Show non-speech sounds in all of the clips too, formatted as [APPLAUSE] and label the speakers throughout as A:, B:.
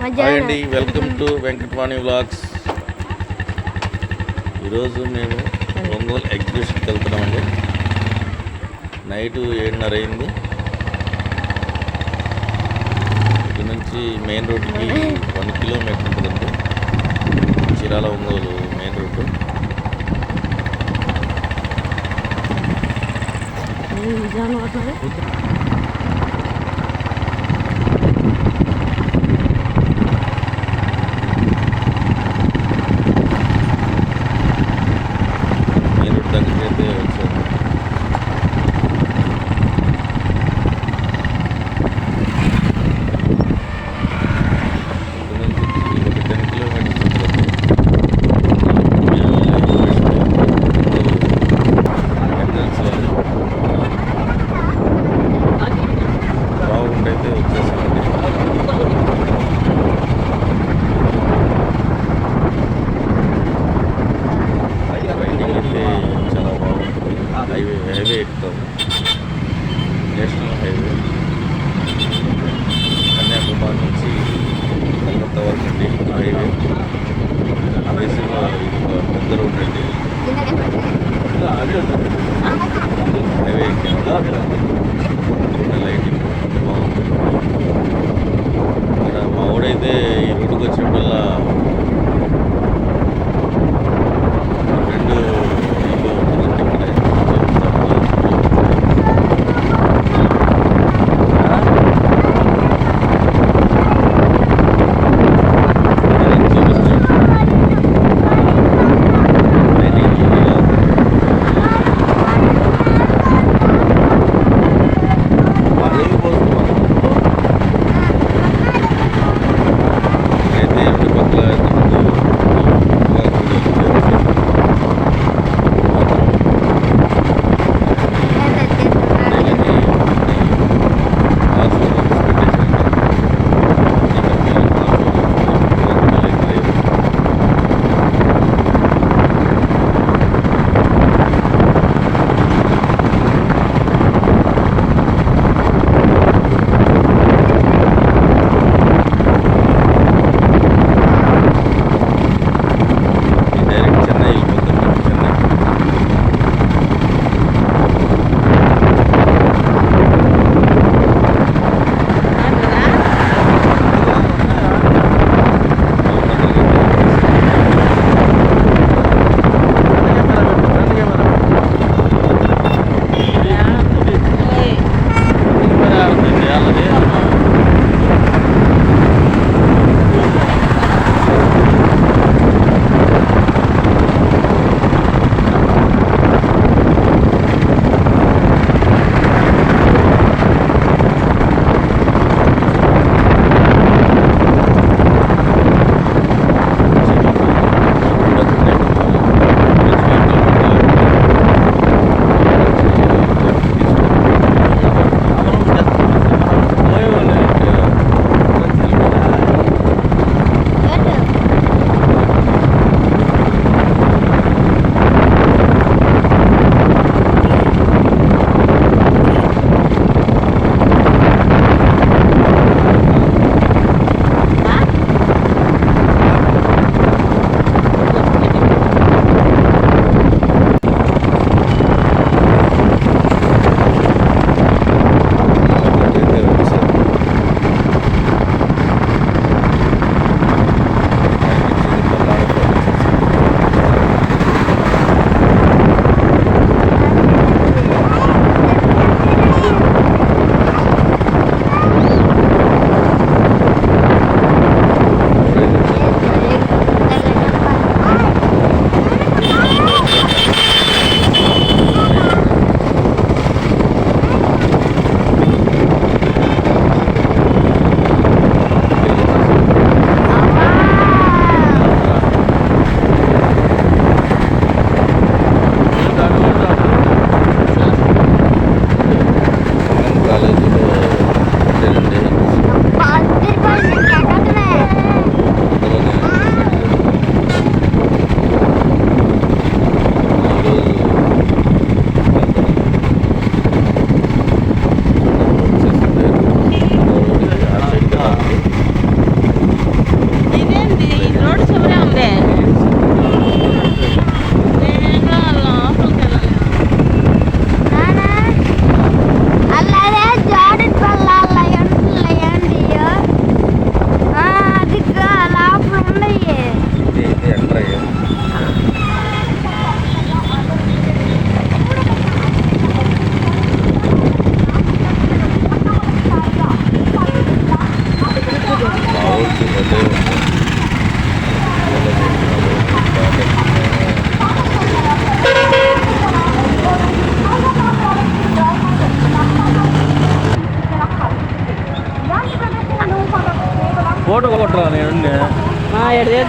A: Hi అండి welcome to వెంకటవాణి vlogs. ఈరోజు మేము ఒంగోలు ఎగ్జిబిషన్కి వెళ్తున్నామండి. నైట్ ఏడున్నర అయింది. ఇక్కడ నుంచి మెయిన్ రోడ్డుకి వన్ కిలోమీటర్ ఉంటుందండి. Chirala Ongole main road.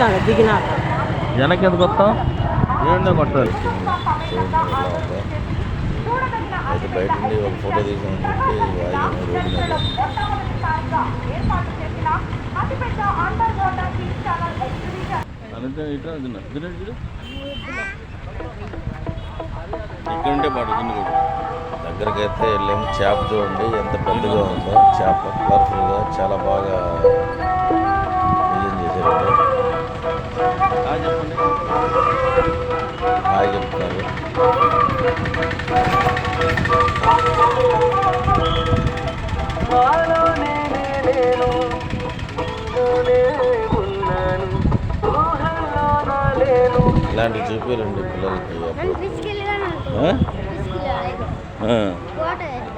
B: చేద్దాం దిగినాక
C: వెనక్కి ఎందుకు వస్తాం ఏంటో కొట్టాలి.
A: అయితే బయట నుండి ఒక ఫోటో తీసామని చెప్పి ఆగిన రోడ్డు మీద ఇక్కడ ఉంటే పడుతుంది కూడా దగ్గరికి అయితే వెళ్ళాము. చేప చూడండి ఎంత పెద్దగా ఉందో చేప. కలర్ఫుల్గా చాలా బాగా డిజైన్ చేశారు. హాయ్ చెప్తున్నారు ఇలాంటివి చూపించండి పిల్లలకి.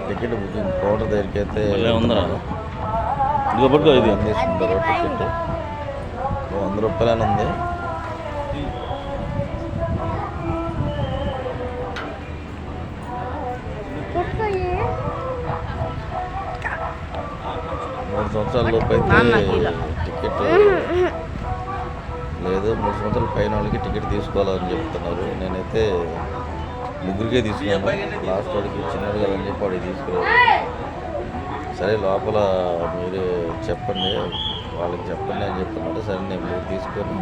A: టికెట్ బుకింగ్ కౌంటర్ దగ్గరికి అయితే
C: ఉందా? ఇదిగో పట్టుకో ఇది.
A: తీసుకుంటారు టికెట్. వంద రూపాయలని ఉంది. సంవత్సరాల లోపు అయితే టికెట్ లేదు మూడు సంవత్సరాల పైన వాళ్ళకి టికెట్ తీసుకోవాలని చెప్తున్నారు. నేనైతే ముగ్గురికే తీసుకున్నాను. లాస్ట్ వాడికి చిన్నది కదని చెప్పి వాడికి తీసుకురావు సరే లోపల మీరు చెప్పండి వాళ్ళకి చెప్పండి అని చెప్తున్నారు. సరే నేను మీరు తీసుకొని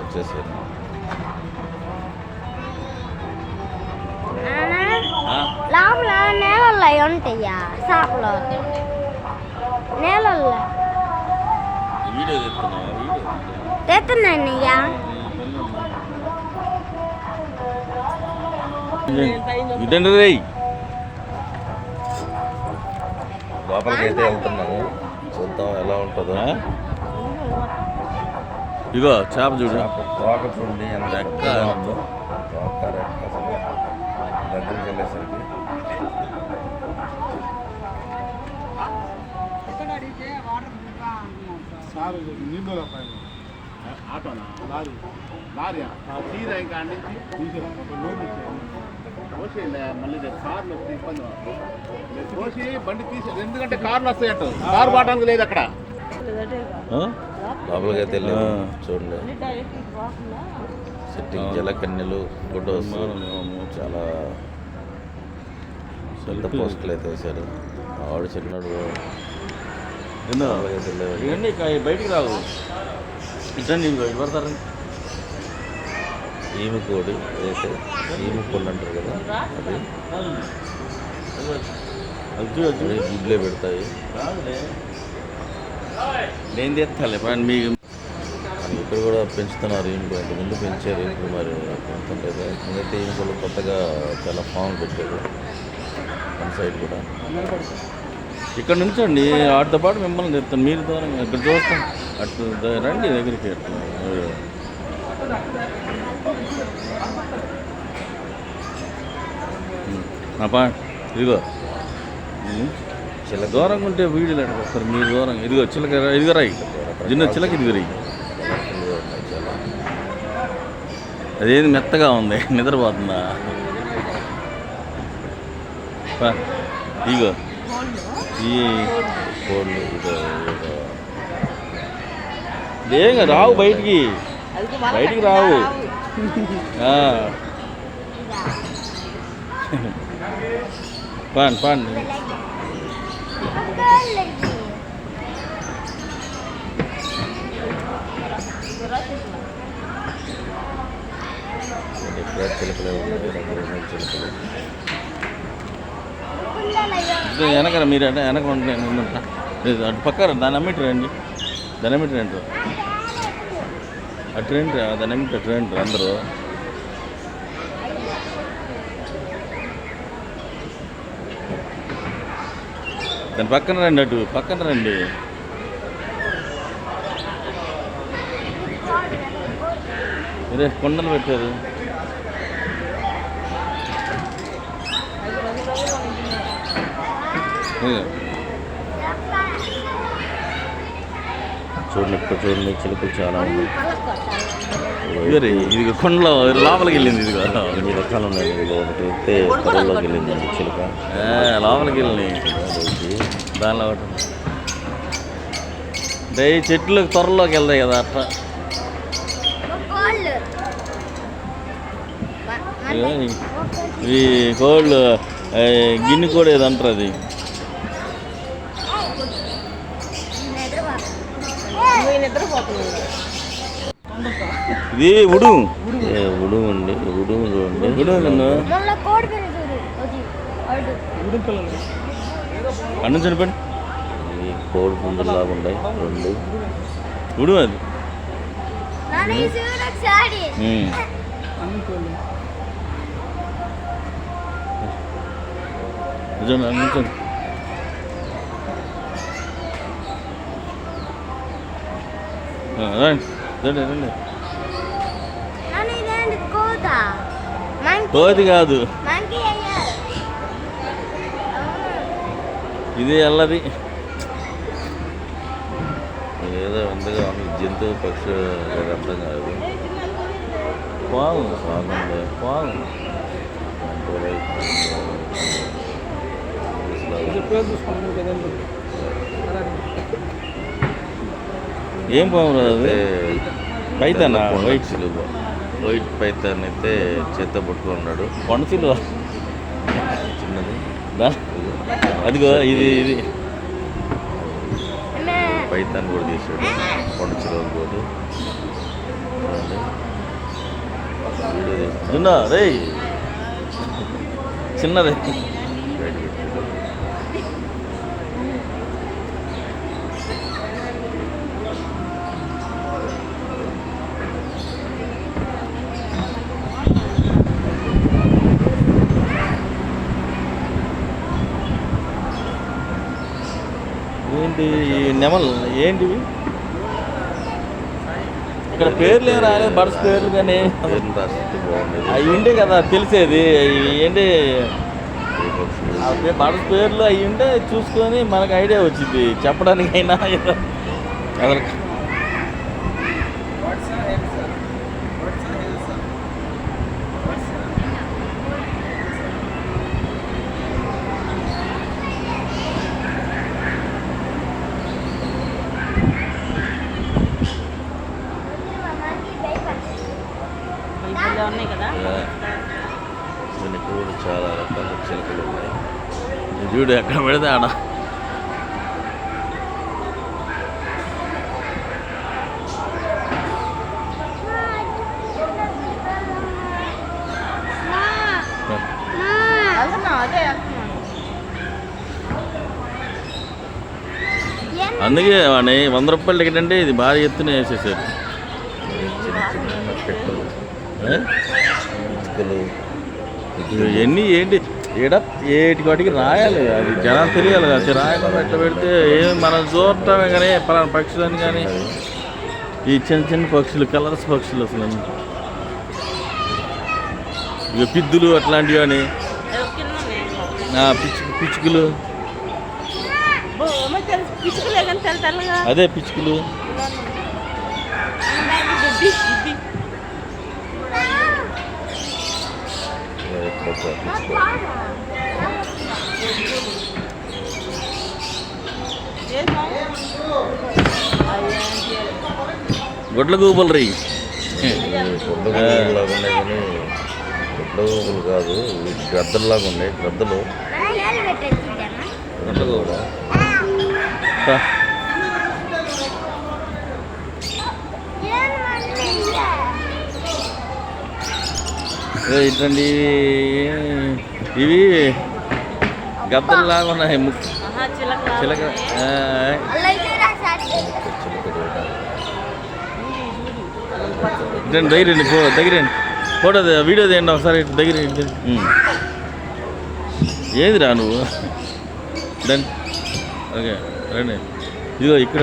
A: వచ్చేసాను
D: ఉంటాయా చేపలు నేలల్లో. తెస్తున్నాయ్యా
C: ఇదండి రే
A: లోపలికి అయితే వెళ్తున్నాము. చూద్దాం ఎలా ఉంటుందో.
C: ఇగో చేప చూడు.
A: చేప తోక చూడండి ఎంత
C: రెక్క.
A: రెక్క
E: సార్. నీళ్ళు ఆటోనా? లారీ. లారీ తీరా ఇంకా ఆడ నుంచి? తీసేసి లోన్ పోసి మళ్ళీ రేపు కార్లు వస్తే ఇబ్బంది మాకు. పోసి బండి తీసి ఎందుకంటే కార్లు వస్తాయంట కారు పాటానికి లేదు అక్కడ?
A: లోపలికి. చూడండి.
B: డైరెక్ట్ పోకుండా
A: సెట్టింగ్ జలకన్యలు ఫొటోస్. చాలా పెద్ద పోస్టులు అయితే వేశారు. ఆవిడ చిన్నడు
C: ఏందో? ఇవన్నీ ఇక బయటికి రావు. ఇటండి ఇదిగో ఇటు పడతారు?
A: ఈమె కోడి అయితే ఈమె కోళ్ళు అంటారు కదా అది. గుడ్లే పెడతాయి.
C: నేను తెస్తాలే పని మీకు
A: ఇక్కడ కూడా పెంచుతున్నారు ఈమె ముందు పెంచారు ఇప్పుడు మరి పెంచుతుంటారు ఎందుకంటే ఈమె కోళ్ళు కొత్తగా చాలా ఫామ్ పెట్టారు మన సైడ్ కూడా.
C: ఇక్కడ నుంచండి వాటితో పాటు మిమ్మల్ని తెస్తాను మీరు దూరం ఇక్కడ చూస్తాం. అటు రండి దగ్గరికి. అట్లా అప్పా ఇదిగో.
A: చిల్ల
C: దూరంగా ఉంటే వీడియోలు ఒకసారి మీరు దూరం. ఇదిగో చిలక ఇదిగో రాయి. చిన్న చిలక ఇదిగో రాయి. అదేది మెత్తగా ఉంది. [LAUGHS] నిద్రపోతుందా? ఇదిగో ఇగో ఈ
A: కోళ్ళు ఇదో ఇదో
C: ఏంగా రావు బయటికి బయటికి రావు ఆ. పాన్ పాన్
A: ఇక్కడ చిలకలే ఉన్నాయి రంగురంగుల చిలకలు
C: ఇది వెనక మీరు అంటే వెనక ఉంటే లేదు అటు పక్క దాని అమ్మిటి రండి. దాన్ని అమ్మిటి రండి. అటు రండి రా, అమ్మిటి అటు రండి అందరూ. దాని పక్కన రండి అటు పక్కన రండి. మీరే కొండలు పెట్టారు?
A: చూడండి ఇక్కడ చూడండి చిలుకలు చాలా ఉన్నాయి
C: ఇది కొండలో లోపలికి వెళ్ళింది ఇదిగో.
A: ఎన్ని రకాలు ఉన్నాయి ఇందులో ఒకటి. అయితే పొలంలోకి వెళ్ళిందండి చిలుక.
C: లోపలికి వెళ్ళి
A: అదొకటి.
C: దానిలో ఒకటి. అంటే ఈ చెట్లకు త్వరలోకి వెళ్తాయి కదా అట్లా ఈ- కోళ్ళు గిన్నె కూడా ఏదో అంటారు అది
B: నువ్వు నిద్రపోతున్నావు
C: ఇది ఉడు
A: ఏ ఉడుము అండి ఉడుము చూడండి
C: ఉడు నన్ను
D: మొన్న కోడి పిల్ల చూడు అది అడు
C: అన్నం చనిపోయి
A: ఈ కోడి పుంజులాగా ఉన్నాయి రెండు
C: ఉడు అది
D: నాన్న ఈ చూడు ఒకసారి
C: ఉమ్. నిజమే, అన్నం రండి. రండి
D: కోత?
C: కాదు. ఇది అల్లది
A: ఏదో ఉందిగా ఉంది జంతువు పక్షి అర్థం కాదు.
C: పాము
A: బాగుంది
C: పాము ఏం పాము రా అది? పైతానా? వైట్.
A: సిలువ వైట్ పైతాన్ అయితే చేత పట్టుకున్నాడు
C: కొనసిలు
A: చిన్నది.
C: అదిగో ఇది ఇది.
A: పైతాన్ కూడా తీసాడు. కొండ చిలువ కూడా వీడియో
C: రే చిన్నది
A: బయట పెట్టాడు
C: ఏంటి ఈ నెమల్ ఏంటివి? ఇక్కడ పేర్లు రాలేదు బర్డ్స్ పేర్లు కానీ. అవి ఉండే కదా తెలిసేది ఏంటి? బర్డ్స్ పేర్లు అవి ఉంటే చూసుకొని మనకు ఐడియా వచ్చింది చెప్పడానికైనా అసలు
B: ఉన్నాయి కదా?
A: కూడా చాలా రకాల చిలుకలు ఉన్నాయి.
C: చూడు ఎక్కడ పెడితే ఆడ. అందుకే వాడిని వంద రూపాయలు టికెట్ అంటే ఇది భారీ ఎత్తున వేసేసారు
A: చిన్న చిన్న పెట్టలు
C: ఏ?
A: పిచ్చుకలు
C: ఇవన్నీ ఏంటి? ఏడ ఏటి వాటికి రాయాలి అది. జనం తెలియాలి కదా. అది రాయకుండా ఎట్లా పెడితే ఏమి మనం చూడటమే కానీ పలానా పక్షులు అని కానీ ఈ చిన్న చిన్న పక్షులు కలర్స్ పక్షులు అసలు. ఇక పిద్దులు అట్లాంటివి అని పిచ్చుకు పిచ్చుకలు. అదే పిచ్చుకలు.
B: బాగుంది? అయ్యేంటి?
C: గుడ్ల గూబలు రీ
A: కొండగూబులాగా ఉన్నాయి కానీ కొండగూబులు కాదు వీటి గద్దల్లాగా ఉన్నాయి గద్దలు
D: నాన్న ఏళ్ళు పెట్టేసి ఇద్దామా?
A: రెండు కూడా
D: ఏం మమ్మీ ఇయ్య?
C: ఇట్లాంటి ఇవి గద్దల్లాగా ఉన్నాయి ముక్కు.
B: ఆహా, చిలక
C: రండి దగ్గర రండి ఫో దగ్గర రండి ఫోటో వీడియో తీయండి ఒకసారి దగ్గర. ఏదిరా నువ్వు? రండి ఓకే రండి. ఇదిగో ఇక్కడ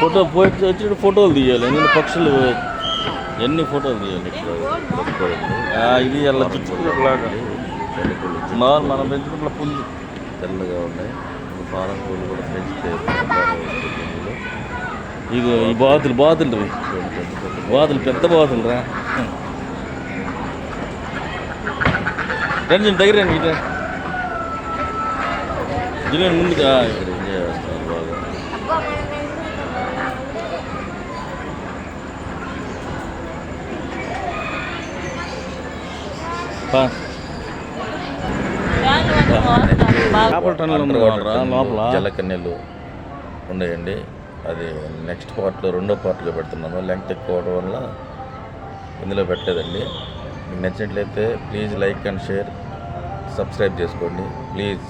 C: ఫోటో వచ్చినప్పుడు ఫోటోలు తీయాలి. ఎందుకంటే పక్షులు ఎన్ని ఫోటోలు తీయాలి ఇది అలా
A: తెల్లకోళ్ళు
C: మామూలు మనం పెంచుకుంటున్న పుంజు.
A: తెల్లగా ఉన్నాయి. ఫారం కోళ్ళు కూడా పెంచితే.
C: ఇగో ఈ బాతులు బాతులు బాతులు పెద్ద బాతులు రా. రండి దగ్గర రండి దిగండి ముందుగా
A: ఇక్కడ ఎంజాయ్ చేస్తున్నారు బాగా
C: టన్నులు లోపల.
A: ఉన్నాయండి. అది నెక్స్ట్ పార్ట్లో రెండో పార్ట్గా పెడుతున్నాను లెంగ్త్ ఎక్కువ అవడం వల్ల ఇందులో పెట్టలేదండి. మీకు నచ్చినట్లయితే please like and share subscribe చేసుకోండి. ప్లీజ్.